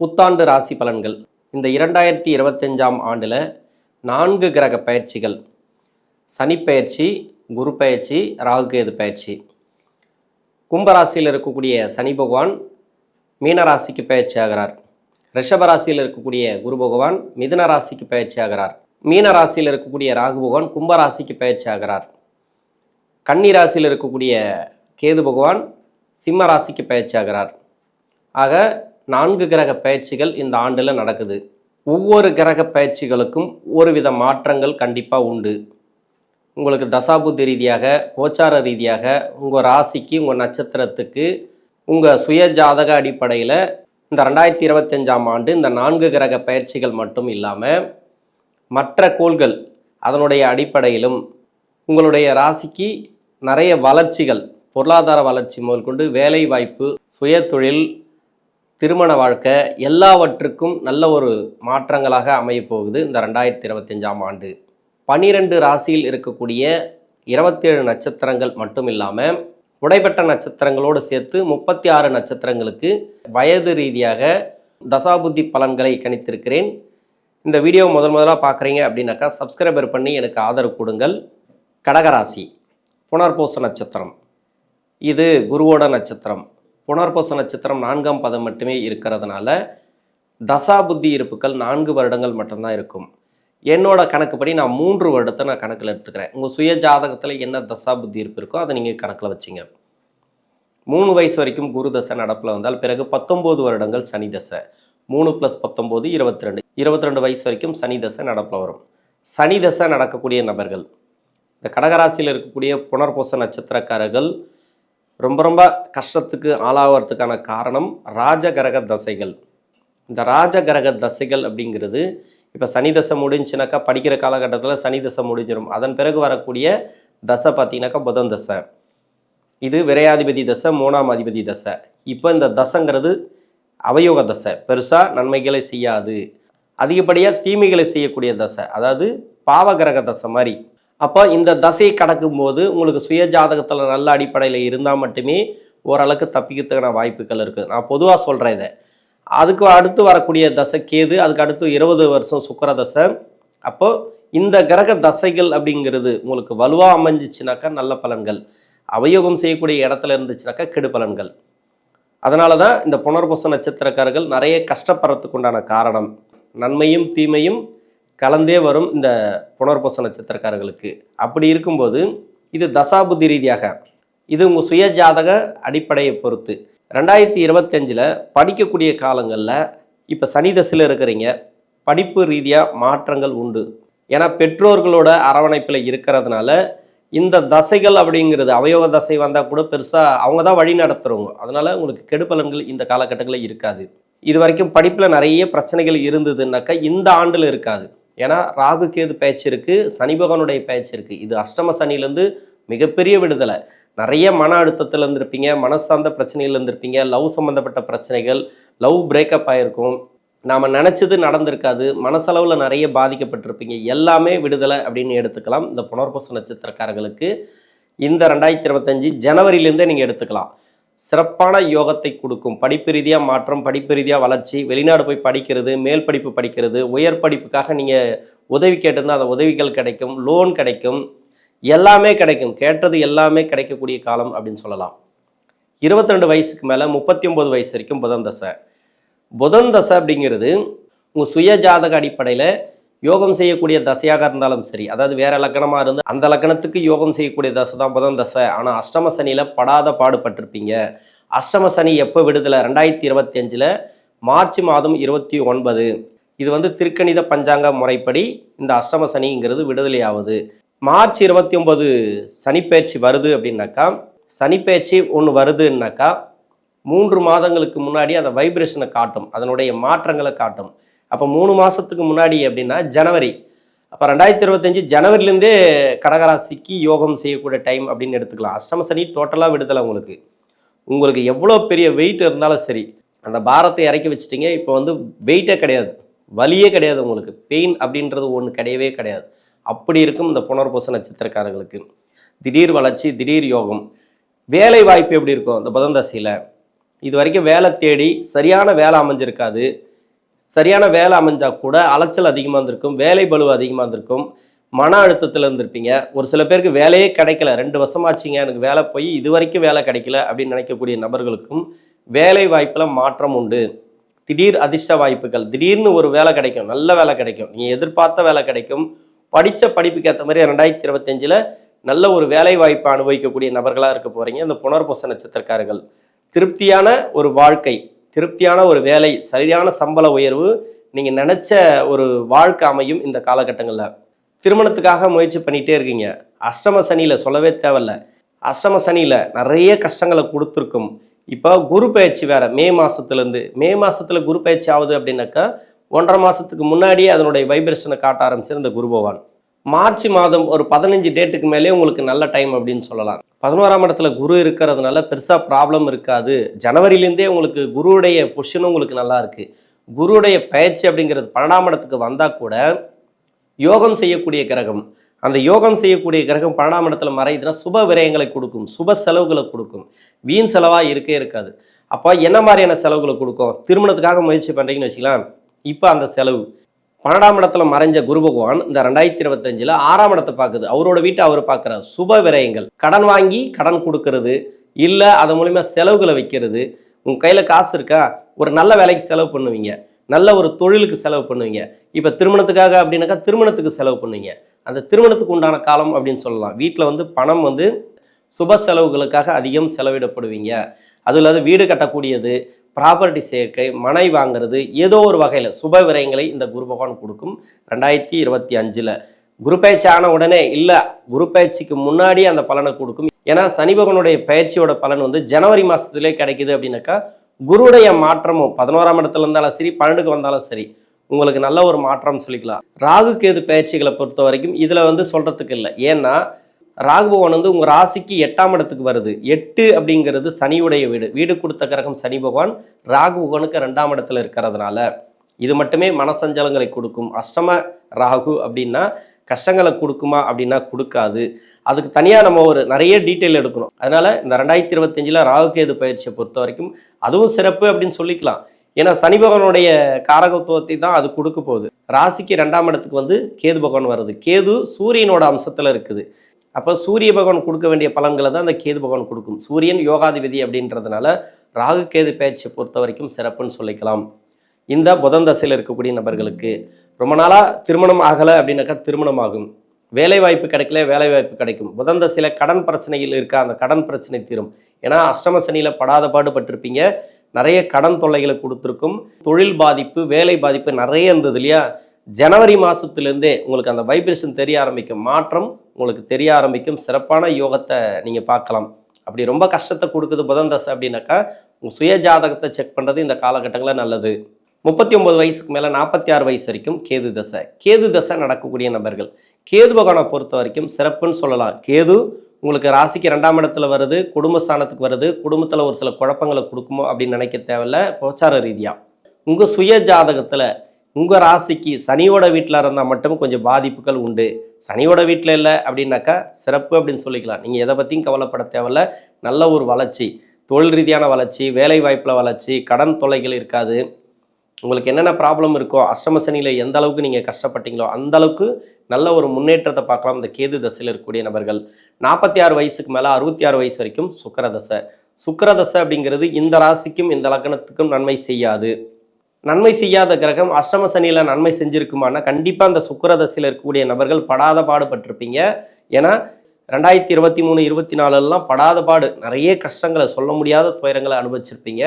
புத்தாண்டு ராசி பலன்கள். இந்த இரண்டாயிரத்தி இருபத்தஞ்சாம் ஆண்டில் நான்கு கிரக பயிற்சிகள். சனி பயிற்சி குரு பயிற்சி ராகுகேது பயிற்சி. கும்பராசியில் இருக்கக்கூடிய சனி பகவான் மீனராசிக்கு பயிற்சி ஆகிறார். ரிஷப ராசியில் இருக்கக்கூடிய குரு பகவான் மிதுன ராசிக்கு பயிற்சி ஆகிறார். மீன ராசியில் இருக்கக்கூடிய ராகு பகவான் கும்பராசிக்கு பயிற்சி ஆகிறார். கன்னி ராசியில் இருக்கக்கூடிய கேது பகவான் சிம்ம ராசிக்கு பயிற்சி ஆகிறார். ஆக நான்கு கிரக பயிற்சிகள் இந்த ஆண்டில் நடக்குது. ஒவ்வொரு கிரக பயிற்சிகளுக்கும் ஒரு வித மாற்றங்கள் கண்டிப்பாக உண்டு. உங்களுக்கு தசாபுத்தி ரீதியாக கோச்சார ரீதியாக உங்கள் ராசிக்கு உங்கள் நட்சத்திரத்துக்கு உங்கள் சுய ஜாதக அடிப்படையில் இந்த ரெண்டாயிரத்தி இருபத்தஞ்சாம் ஆண்டு இந்த நான்கு கிரக பயிற்சிகள் மட்டும் இல்லாமல் மற்ற கோள்கள் அதனுடைய அடிப்படையிலும் உங்களுடைய ராசிக்கு நிறைய வளர்ச்சிகள் பொருளாதார வளர்ச்சி முதல் கொண்டு வேலை வாய்ப்பு சுய தொழில் திருமண வாழ்க்கை எல்லாவற்றுக்கும் நல்ல ஒரு மாற்றங்களாக அமையப்போகுது இந்த ரெண்டாயிரத்தி இருபத்தஞ்சாம் ஆண்டு. பனிரெண்டு ராசியில் இருக்கக்கூடிய இருபத்தேழு நட்சத்திரங்கள் மட்டும் இல்லாமல் உடைபெற்ற நட்சத்திரங்களோடு சேர்த்து முப்பத்தி ஆறு நட்சத்திரங்களுக்கு வயது ரீதியாக தசாபுத்தி பலன்களை கணித்திருக்கிறேன். இந்த வீடியோ முதல் முதலாக பார்க்குறீங்க அப்படின்னாக்கா சப்ஸ்கிரைபர் பண்ணி எனக்கு ஆதரவு கொடுங்கள். கடகராசி புனர்பூச நட்சத்திரம். இது குருவோட நட்சத்திரம். புனர்பூச நட்சத்திரம் நான்காம் பதம் மட்டுமே இருக்கிறதுனால தசாபுத்தி இருப்புகள் நான்கு வருடங்கள் மட்டும்தான் இருக்கும். என்னோட கணக்குப்படி நான் மூன்று வருடத்தை நான் கணக்கில் எடுத்துக்கிறேன். உங்கள் சுய ஜாதகத்தில் என்ன தசாபுத்தி இருப்பு இருக்கோ அதை நீங்கள் கணக்கில் வச்சிங்க. மூணு வயசு வரைக்கும் குரு தசை நடப்பில் வந்தால் பிறகு பத்தொம்போது வருடங்கள் சனி தசை. மூணு ப்ளஸ் பத்தொம்போது இருபத்தி ரெண்டு இருபத்தி ரெண்டு வயசு வரைக்கும் சனி தசை நடப்பில் வரும். சனி தசை நடக்கக்கூடிய நபர்கள் இந்த கடகராசியில் இருக்கக்கூடிய புனர்பூச நட்சத்திரக்காரர்கள் ரொம்ப ரொம்ப கஷ்டத்துக்கு ஆளாகிறதுக்கான காரணம் ராஜகரக தசைகள். இந்த ராஜகரக தசைகள் அப்படிங்கிறது இப்போ சனி தசை முடிஞ்சுனாக்கா படிக்கிற காலகட்டத்தில் சனி தசை முடிஞ்சிடும் அதன் பிறகு வரக்கூடிய தசை பார்த்தீங்கன்னாக்கா புதன் தசை. இது விரையாதிபதி தசை மூணாம் அதிபதி தசை. இப்போ இந்த தசைங்கிறது அவயோக தசை. பெருசாக நன்மைகளை செய்யாது. அதிகப்படியாக தீமைகளை செய்யக்கூடிய தசை. அதாவது பாவகிரக தசை மாதிரி. அப்போ இந்த தசையை கடக்கும்போது உங்களுக்கு சுய ஜாதகத்தில் நல்ல அடிப்படையில் இருந்தால் மட்டுமே ஓரளவுக்கு தப்பிக்கிறதுக்கான வாய்ப்புகள் இருக்குது நான் பொதுவாக சொல்கிறேன் இதை. அதுக்கு அடுத்து வரக்கூடிய தசை கேது அதுக்கு அடுத்து இருபது வருஷம் சுக்கர தசை. அப்போது இந்த கிரக தசைகள் அப்படிங்கிறது உங்களுக்கு வலுவாக அமைஞ்சிச்சுனாக்கா நல்ல பலன்கள். அவயோகம் செய்யக்கூடிய இடத்துல இருந்துச்சுனாக்கா கெடு பலன்கள். அதனால தான் இந்த புனர்பூச நட்சத்திரக்காரர்கள் நிறைய கஷ்டப்படுறதுக்கு உண்டான காரணம். நன்மையும் தீமையும் கலந்தே வரும் இந்த புனர்பூச நட்சத்திரக்காரர்களுக்கு. அப்படி இருக்கும்போது இது தசாபுத்தி ரீதியாக இது உங்கள் சுய ஜாதக அடிப்படையை பொறுத்து. ரெண்டாயிரத்தி இருபத்தஞ்சில் படிக்கக்கூடிய காலங்களில் இப்போ சனி தசையில் இருக்கிறீங்க படிப்பு ரீதியாக மாற்றங்கள் உண்டு. ஏன்னா பெற்றோர்களோட அரவணைப்பில் இருக்கிறதுனால இந்த தசைகள் அப்படிங்கிறது அவயோக தசை வந்தால் கூட பெருசாக அவங்க தான் வழி நடத்துகிறவங்க அதனால் உங்களுக்கு கெடுபலன்கள் இந்த காலகட்டங்களில் இருக்காது. இது வரைக்கும் படிப்பில் நிறைய பிரச்சனைகள் இருந்ததுன்னாக்கா இந்த ஆண்டில் இருக்காது. ஏன்னா ராகு கேது பேச்சு இருக்குது சனி பகவானுடைய பேச்சு இருக்குது இது அஷ்டம சனிலேருந்து மிகப்பெரிய விடுதலை. நிறைய மன அழுத்தத்தில் இருந்திருப்பீங்க மனசார்ந்த பிரச்சனைகள் இருந்திருப்பீங்க லவ் சம்மந்தப்பட்ட பிரச்சனைகள் லவ் பிரேக்கப் ஆகிருக்கும் நாம் நினச்சது நடந்திருக்காது மனசளவில் நிறைய பாதிக்கப்பட்டிருப்பீங்க. எல்லாமே விடுதலை அப்படின்னு எடுத்துக்கலாம். இந்த புனர்பூச நட்சத்திரக்காரர்களுக்கு இந்த ரெண்டாயிரத்தி இருபத்தஞ்சி ஜனவரியிலேருந்தே நீங்கள் எடுத்துக்கலாம். சிறப்பான யோகத்தை கொடுக்கும். படிப்பு ரீதியாக மாற்றம் படிப்பு ரீதியாக வளர்ச்சி வெளிநாடு போய் படிக்கிறது மேல் படிப்பு படிக்கிறது உயர் படிப்புக்காக நீங்கள் உதவி கேட்டிருந்தால் அந்த உதவிகள் கிடைக்கும் லோன் கிடைக்கும் எல்லாமே கிடைக்கும். கேட்டது எல்லாமே கிடைக்கக்கூடிய காலம் அப்படின்னு சொல்லலாம். இருபத்தி ரெண்டு வயசுக்கு மேலே முப்பத்தி ஒம்பது வயசு வரைக்கும் புதன் தசை. புதன் தசை அப்படிங்கிறது உங்கள் சுய ஜாதக அடிப்படையில் யோகம் செய்யக்கூடிய தசையாக இருந்தாலும் சரி அதாவது வேற லக்கணமாக இருந்து அந்த லக்கணத்துக்கு யோகம் செய்யக்கூடிய தசை தான் புதன் தசை. ஆனால் அஷ்டம சனியில் படாத பாடுபட்டிருப்பீங்க. அஷ்டம சனி எப்போ விடுதலை? ரெண்டாயிரத்தி இருபத்தி அஞ்சில் மார்ச் மாதம் இருபத்தி ஒன்பது. இது வந்து திருக்கணித பஞ்சாங்க முறைப்படி இந்த அஷ்டம சனிங்கிறது விடுதலையாகுது மார்ச் இருபத்தி ஒம்பது சனிப்பெயர்ச்சி வருது அப்படின்னாக்கா சனிப்பெயர்ச்சி ஒன்று வருதுன்னாக்கா மூன்று மாதங்களுக்கு முன்னாடி அந்த வைப்ரேஷனை காட்டும். அதனுடைய மாற்றங்களை காட்டும். அப்போ மூணு மாதத்துக்கு முன்னாடி அப்படின்னா ஜனவரி. அப்போ ரெண்டாயிரத்தி இருபத்தஞ்சி ஜனவரிலேருந்தே கடகராசிக்கு யோகம் செய்யக்கூடிய டைம் அப்படின்னு எடுத்துக்கலாம். அஷ்டம சனி டோட்டலாக விடுதலை உங்களுக்கு. உங்களுக்கு எவ்வளோ பெரிய வெயிட் இருந்தாலும் சரி அந்த பாரத்தை இறக்கி வச்சிட்டிங்க இப்போ வந்து வெயிட்டே கிடையாது. வலியே கிடையாது உங்களுக்கு. பெயின் அப்படின்றது ஒன்று கிடையவே கிடையாது. அப்படி இருக்கும் இந்த புனர்பூச நட்சத்திரக்காரர்களுக்கு. திடீர் வளர்ச்சி திடீர் யோகம். வேலை வாய்ப்பு எப்படி இருக்கும்? இந்த புதன் தசையில். இது வரைக்கும் வேலை தேடி சரியான வேலை அமைஞ்சிருக்காது. சரியான வேலை அமைஞ்சா கூட அலைச்சல் அதிகமாக இருந்திருக்கும் வேலை பளு அதிகமாக இருந்திருக்கும் மன அழுத்தத்தில் இருந்திருப்பீங்க. ஒரு சில பேருக்கு வேலையே கிடைக்கல ரெண்டு வருஷமாச்சுங்க எனக்கு வேலை போய் இது வரைக்கும் வேலை கிடைக்கல அப்படின்னு நினைக்கக்கூடிய நபர்களுக்கும் வேலை வாய்ப்பில் மாற்றம் உண்டு. திடீர் அதிர்ஷ்ட வாய்ப்புகள் திடீர்னு ஒரு வேலை கிடைக்கும் நல்ல வேலை கிடைக்கும் நீங்கள் எதிர்பார்த்த வேலை கிடைக்கும் படித்த படிப்புக்கு ஏற்ற மாதிரி ரெண்டாயிரத்தி இருபத்தஞ்சில் நல்ல ஒரு வேலை வாய்ப்பை அனுபவிக்கக்கூடிய நபர்களாக இருக்க போகிறீங்க இந்த புனர்பூச நட்சத்திரக்காரர்கள் திருப்தியான ஒரு வாழ்க்கை திருப்தியான ஒரு வேலை சரியான சம்பள உயர்வு நீங்கள் நினச்ச ஒரு வாழ்க்கை அமையும் இந்த காலகட்டங்களில். திருமணத்துக்காக முயற்சி பண்ணிகிட்டே இருக்கீங்க. அஷ்டம சனியில் சொல்லவே தேவையில்ல. அஷ்டம சனியில் நிறைய கஷ்டங்களை கொடுத்துருக்கும். இப்போ குரு பயிற்சி வேறு மே மாதத்துலேருந்து மே மாதத்தில் குரு பயிற்சி ஆகுது அப்படின்னாக்கா ஒன்றரை மாதத்துக்கு முன்னாடியே அதனுடைய வைப்ரேஷனை காட்ட ஆரம்பிச்சு இந்த குரு பகவான். மார்ச் மாதம் ஒரு பதினஞ்சு டேட்டுக்கு மேலே உங்களுக்கு நல்ல டைம் அப்படின்னு சொல்லலாம். பதினோராம் இடத்துல குரு இருக்கிறதுனால பெருசாக ப்ராப்ளம் இருக்காது. ஜனவரிலேருந்தே உங்களுக்கு குருவுடைய பொஷனும் உங்களுக்கு நல்லா இருக்குது குருவுடைய பயிற்சி அப்படிங்கிறது பன்னெண்டாம் இடத்துக்கு வந்தால் கூட யோகம் செய்யக்கூடிய கிரகம். அந்த யோகம் செய்யக்கூடிய கிரகம் பன்னெண்டாம் இடத்துல மறையுதுன்னா சுப விரயங்களை கொடுக்கும். சுப செலவுகளை கொடுக்கும். வீண் செலவாக இருக்கே இருக்காது. அப்போ என்ன மாதிரியான செலவுகளை கொடுக்கும்? திருமணத்துக்காக முயற்சி பண்ணுறீங்கன்னு வச்சுக்கலாம் இப்போ அந்த செலவு. பன்னெண்டாம் இடத்துல மறைஞ்ச குரு பகவான் இந்த ரெண்டாயிரத்தி இருபத்தஞ்சில் ஆறாம் இடத்தை பார்க்குது. அவரோட வீட்டை அவர் பார்க்குறார். சுப விரயங்கள். கடன் வாங்கி கடன் கொடுக்கறது. இல்லை அது மூலிமா செலவுகளை வைக்கிறது. உங்கள் கையில் காசு இருக்கா? ஒரு நல்ல வேலைக்கு செலவு பண்ணுவீங்க. நல்ல ஒரு தொழிலுக்கு செலவு பண்ணுவீங்க. இப்போ திருமணத்துக்காக அப்படின்னாக்கா திருமணத்துக்கு செலவு பண்ணுவீங்க. அந்த திருமணத்துக்கு உண்டான காலம் அப்படின்னு சொல்லலாம். வீட்டில் வந்து பணம் வந்து சுப செலவுகளுக்காக அதிகம் செலவிடப்படுவீங்க. அது இல்லாத வீடு கட்டக்கூடியது ப்ராப்பர்ட்டி சேர்க்கை மனை வாங்குறது ஏதோ ஒரு வகையில் சுப விரயங்களை இந்த குரு பகவான் கொடுக்கும். ரெண்டாயிரத்தி இருபத்தி அஞ்சில். குரு பயிற்சி ஆன உடனே இல்லை குரு பயிற்சிக்கு முன்னாடி அந்த பலனை கொடுக்கும். ஏன்னா சனி பகவனுடைய பயிற்சியோட பலன் வந்து ஜனவரி மாதத்துலேயே கிடைக்குது அப்படின்னாக்கா குருடைய மாற்றமும் பதினோராம் இடத்துல இருந்தாலும் சரி பன்னெண்டுக்கு வந்தாலும் சரி உங்களுக்கு நல்ல ஒரு மாற்றம் சொல்லிக்கலாம். ராகு கேது பயிற்சிகளை பொறுத்த வரைக்கும் இதில் வந்து சொல்கிறதுக்கு இல்லை. ஏன்னா ராகுபவன் வந்து உங்கள் ராசிக்கு எட்டாம் இடத்துக்கு வருது. எட்டு அப்படிங்கிறது சனியுடைய வீடு. வீடு கொடுத்த கிரகம் சனி பகவான். ராகுபவனுக்கு ரெண்டாம் இடத்துல இருக்கிறதுனால இது மட்டுமே மனசஞ்சலங்களை கொடுக்கும். அஷ்டம ராகு அப்படின்னா கஷ்டங்களை கொடுக்குமா அப்படின்னா கொடுக்காது. அதுக்கு தனியாக நம்ம ஒரு நிறைய டீட்டெயில் எடுக்கணும். அதனால் இந்த ரெண்டாயிரத்தி இருபத்தஞ்சில் ராகுகேது பயிற்சியை பொறுத்த வரைக்கும் அதுவும் சிறப்பு அப்படின்னு சொல்லிக்கலாம். ஏன்னா சனி பகவானுடைய காரகத்துவத்தை தான் அது கொடுக்க போகுது. ராசிக்கு ரெண்டாம் இடத்துக்கு வந்து கேது பகவான் வருது கேது சூரியனோட அம்சத்தில் இருக்குது. அப்போ சூரிய பகவான் கொடுக்க வேண்டிய பலன்களை தான் அந்த கேது பகவான் கொடுக்கும். சூரியன் யோகாதிபதி அப்படின்றதுனால ராகு கேது பேச்சை பொறுத்த வரைக்கும் சிறப்புன்னு சொல்லிக்கலாம். இந்த புதன் தசையில் இருக்கக்கூடிய நபர்களுக்கு ரொம்ப நாளாக திருமணம் ஆகலை அப்படின்னாக்கா திருமணம் ஆகும் வேலை வாய்ப்பு கிடைக்கல வேலை வாய்ப்பு கிடைக்கும். புதன் தசையில் கடன் பிரச்சனைகள் இருக்கா அந்த கடன் பிரச்சனை தீரும். ஏன்னா அஷ்டம சனியில் படாத பாடுபட்டிருப்பீங்க. நிறைய கடன் தொல்லைகளை கொடுத்துருக்கும். தொழில் பாதிப்பு வேலை பாதிப்பு நிறைய இருந்தது இல்லையா? ஜனவரி மாதத்துலேருந்தே உங்களுக்கு அந்த வைப்ரேஷன் தெரிய ஆரம்பிக்கும். மாற்றம் உங்களுக்கு தெரிய ஆரம்பிக்கும். சிறப்பான யோகத்தை நீங்கள் பார்க்கலாம். அப்படி ரொம்ப கஷ்டத்தை கொடுக்குது புதன் தசை அப்படின்னாக்கா உங்கள் சுய ஜாதகத்தை செக் பண்ணுறது இந்த காலகட்டங்களில் நல்லது. முப்பத்தி ஒன்பது வயசுக்கு மேலே நாற்பத்தி ஆறு வயசு வரைக்கும் கேது தசை. கேது தசை நடக்கக்கூடிய நபர்கள். கேது பகவானை பொறுத்த வரைக்கும் சிறப்புன்னு சொல்லலாம். கேது உங்களுக்கு ராசிக்கு ரெண்டாம் இடத்துல வருது குடும்பஸ்தானத்துக்கு வருது குடும்பத்தில் ஒரு சில குழப்பங்களை கொடுக்குமோ அப்படின்னு நினைக்க தேவையில்ல. பிரச்சார ரீதியாக உங்கள் சுய ஜாதகத்தில் உங்கள் ராசிக்கு சனியோட வீட்டில் இருந்தால் மட்டும் கொஞ்சம் பாதிப்புகள் உண்டு. சனியோட வீட்டில் இல்லை அப்படின்னாக்கா சிறப்பு அப்படின்னு சொல்லிக்கலாம். நீங்கள் எதை பற்றியும் கவலைப்பட தேவையில்ல. நல்ல ஒரு வளர்ச்சி. தொழில் ரீதியான வளர்ச்சி வேலை வாய்ப்பில் வளர்ச்சி கடன் தொல்லைகள் இருக்காது. உங்களுக்கு என்னென்ன ப்ராப்ளம் இருக்கோ அஷ்டம சனியில் எந்த அளவுக்கு நீங்கள் கஷ்டப்பட்டீங்களோ அந்த அளவுக்கு நல்ல ஒரு முன்னேற்றத்தை பார்க்கலாம். இந்த கேது தசையில் இருக்கக்கூடிய நபர்கள். நாற்பத்தி ஆறு வயசுக்கு மேலே அறுபத்தி ஆறு வயசு வரைக்கும் சுக்கரதசை. சுக்கரதசை அப்படிங்கிறது இந்த ராசிக்கும் இந்த லக்னத்துக்கும் நன்மை செய்யாது. நன்மை செய்யாத கிரகம் அஷ்டம சனியில் நன்மை செஞ்சுருக்குமானா கண்டிப்பாக அந்த சுக்கரதசையில் இருக்கக்கூடிய நபர்கள் படாத பாடுபட்டிருப்பீங்க ஏன்னா ரெண்டாயிரத்தி இருபத்தி மூணு இருபத்தி நாலுலாம் படாத பாடு நிறைய கஷ்டங்களை சொல்ல முடியாத துயரங்களை அனுபவிச்சிருப்பீங்க.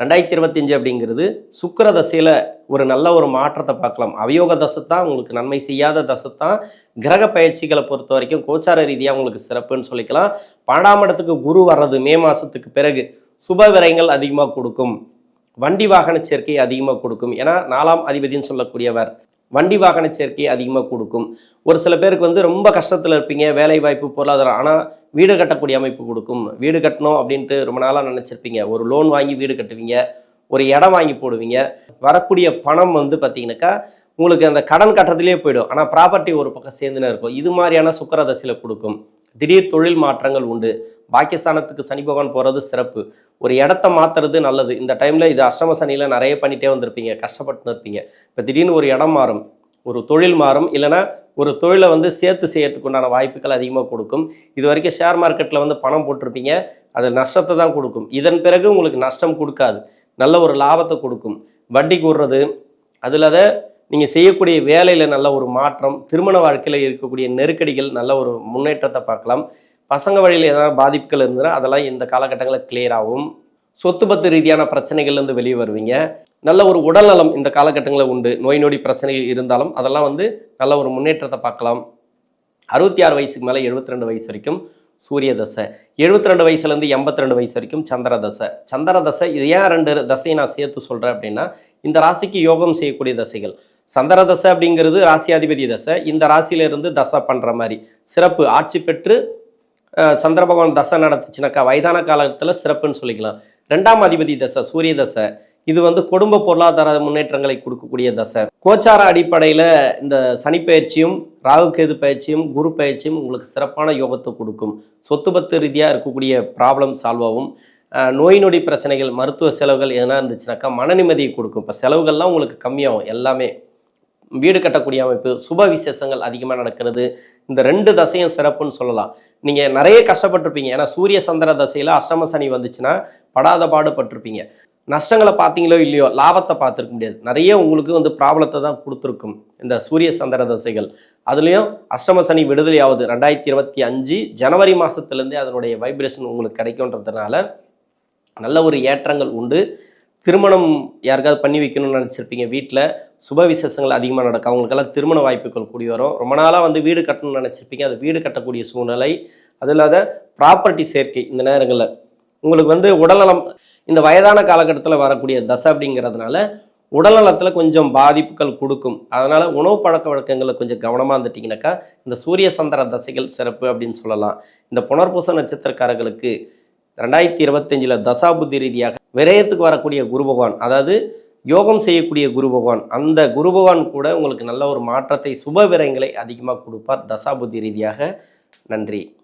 ரெண்டாயிரத்தி இருபத்தஞ்சு அப்படிங்கிறது சுக்கிர தசையில் ஒரு நல்ல ஒரு மாற்றத்தை பார்க்கலாம். அவயோக தசை தான் உங்களுக்கு நன்மை செய்யாத தசை தான். கிரக பயிற்சிகளை பொறுத்த வரைக்கும் கோச்சார ரீதியாக உங்களுக்கு சிறப்புன்னு சொல்லிக்கலாம். பன்னெண்டாம் இடத்துக்கு குரு வர்றது மே மாதத்துக்கு பிறகு சுப விரயங்கள் அதிகமாக கொடுக்கும். வண்டி வாகன சேர்க்கை அதிகமாக கொடுக்கும். ஏன்னா நாலாம் அதிபதின்னு சொல்லக்கூடியவர் வண்டி வாகன சேர்க்கை அதிகமாக கொடுக்கும். ஒரு சில பேருக்கு வந்து ரொம்ப கஷ்டத்தில் இருப்பீங்க வேலை வாய்ப்பு பொருளாதாரம் ஆனால் வீடு கட்டக்கூடிய அமைப்பு கொடுக்கும். வீடு கட்டணும் அப்படின்ட்டு ரொம்ப நாளாக நினச்சிருப்பீங்க. ஒரு லோன் வாங்கி வீடு கட்டுவீங்க ஒரு இடம் வாங்கி போடுவீங்க. வரக்கூடிய பணம் வந்து பார்த்தீங்கன்னாக்கா உங்களுக்கு அந்த கடன் கட்டுறதுலேயே போயிடும். ஆனால் ப்ராப்பர்ட்டி ஒரு பக்கம் சேர்ந்துன்னு இருக்கும். இது மாதிரியான சுக்கரதசையில் கொடுக்கும். திடீர் தொழில் மாற்றங்கள் உண்டு. பாக்கியஸ்தானத்துக்கு சனி பகவான் போகிறது சிறப்பு. ஒரு இடத்த மாற்றுறது நல்லது. இந்த டைமில் இது அஷ்டம சனியில் நிறைய பண்ணிகிட்டே வந்திருப்பீங்க. கஷ்டப்பட்டு இருப்பீங்க. இப்போ திடீர்னு ஒரு இடம் மாறும். ஒரு தொழில் மாறும். இல்லைன்னா ஒரு தொழிலை வந்து சேர்த்து செய்யறதுக்கு உண்டான வாய்ப்புகள் அதிகமாக கொடுக்கும். இது வரைக்கும் ஷேர் மார்க்கெட்டில் வந்து பணம் போட்டிருப்பீங்க. அது நஷ்டத்தை தான் கொடுக்கும். இதன் பிறகு உங்களுக்கு நஷ்டம் கொடுக்காது. நல்ல ஒரு லாபத்தை கொடுக்கும். வட்டி கூடுறது. அதில் அதை நீங்கள் செய்யக்கூடிய வேலையில் நல்ல ஒரு மாற்றம் திருமண வாழ்க்கையில் இருக்கக்கூடிய நெருக்கடிகள் நல்ல ஒரு முன்னேற்றத்தை பார்க்கலாம். பசங்க வழியில் ஏதாவது பாதிப்புகள் இருந்ததுன்னா அதெல்லாம் இந்த காலகட்டங்களில் கிளியர் ஆகும். சொத்து பத்து ரீதியான பிரச்சனைகள்லேருந்து வெளியே வருவீங்க. நல்ல ஒரு உடல்நலம் இந்த காலகட்டங்களில் உண்டு. நோய் நொடி பிரச்சனைகள் இருந்தாலும் அதெல்லாம் வந்து நல்ல ஒரு முன்னேற்றத்தை பார்க்கலாம். அறுபத்தி ஆறு வயசுக்கு மேலே 72 ரெண்டு வயசு வரைக்கும் சூரிய தசை. 72 ரெண்டு வயசுலேருந்து எண்பத்தி ரெண்டு வயசு வரைக்கும் சந்திர தசை. சந்திர தசை இது ஏன் ரெண்டு தசையை நான் சேர்த்து சொல்கிறேன் அப்படின்னா இந்த ராசிக்கு யோகம் செய்யக்கூடிய தசைகள். சந்திர தசை அப்படிங்கிறது ராசியாதிபதி தசை. இந்த ராசியிலிருந்து தசை பண்ணுற மாதிரி. சிறப்பு ஆட்சி பெற்று சந்திர பகவான் தசை நடத்துச்சுனாக்கா வயதான காலத்தில் சிறப்புன்னு சொல்லிக்கலாம். ரெண்டாம் அதிபதி தசை சூரிய தசை. இது வந்து குடும்ப பொருளாதார முன்னேற்றங்களை கொடுக்கக்கூடிய தசை. கோச்சார அடிப்படையில் இந்த சனி பயிற்சியும் ராகு கேது பயிற்சியும் குரு பயிற்சியும் உங்களுக்கு சிறப்பான யோகத்தை கொடுக்கும். சொத்து பத்து ரீதியாக இருக்கக்கூடிய ப்ராப்ளம் சால்வ் ஆகும் நோய் நொடி பிரச்சனைகள் மருத்துவ செலவுகள் எதனா இருந்துச்சுனாக்கா மன நிம்மதியை கொடுக்கும். இப்போ செலவுகள்லாம் உங்களுக்கு கம்மியாகும் எல்லாமே. வீடு கட்டக்கூடிய அமைப்பு சுப விசேஷங்கள் அதிகமாக நடக்கிறது. இந்த ரெண்டு தசையும் சிறப்புன்னு சொல்லலாம். நீங்கள் நிறைய கஷ்டப்பட்டிருப்பீங்க. ஏன்னா சூரிய சந்திர தசையில் அஷ்டம சனி வந்துச்சுன்னா படாத பாடுபட்டிருப்பீங்க. நஷ்டங்களை பார்த்தீங்களோ இல்லையோ லாபத்தை பார்த்துருக்க முடியாது. நிறைய உங்களுக்கு வந்து ப்ராப்ளத்தை தான் கொடுத்துருக்கும் இந்த சூரிய சந்திர தசைகள். அதுலேயும் அஷ்டம சனி விடுதலை ஆகுது ரெண்டாயிரத்தி இருபத்தி அஞ்சு ஜனவரி மாதத்துலேருந்தே அதனுடைய வைப்ரேஷன் உங்களுக்கு கிடைக்குன்றதுனால நல்ல ஒரு ஏற்றங்கள் உண்டு. திருமணம் யாருக்காவது பண்ணி வைக்கணும்னு நினச்சிருப்பீங்க வீட்டில் சுப விசேஷங்கள் அதிகமாக நடக்கும். அவங்களுக்கெல்லாம் திருமண வாய்ப்புகள் கூடி வரும். ரொம்ப நாளாக வந்து வீடு கட்டணும்னு நினச்சிருப்பீங்க. அது வீடு கட்டக்கூடிய சூழ்நிலை. அது இல்லாத ப்ராப்பர்ட்டி சேர்க்கை இந்த நேரங்களில். உங்களுக்கு வந்து உடல்நலம் இந்த வயதான காலகட்டத்தில் வரக்கூடிய தசை அப்படிங்கிறதுனால உடல்நலத்தில் கொஞ்சம் பாதிப்புகள் கொடுக்கும். அதனால் உணவு பழக்க வழக்கங்களை கொஞ்சம் கவனமாக இருந்துட்டிங்கனாக்கா இந்த சூரிய சந்திர தசைகள் சிறப்பு அப்படின்னு சொல்லலாம். இந்த புனர்பூச நட்சத்திரக்காரர்களுக்கு ரெண்டாயிரத்தி இருபத்தஞ்சில் தசாபுத்தி ரீதியாக விரயத்துக்கு வரக்கூடிய குரு பகவான் அதாவது யோகம் செய்யக்கூடிய குரு பகவான் அந்த குரு பகவான் கூட உங்களுக்கு நல்ல ஒரு மாற்றத்தை சுப விரயங்களை அதிகமாக கொடுப்பார் தசாபுத்தி ரீதியாக. நன்றி.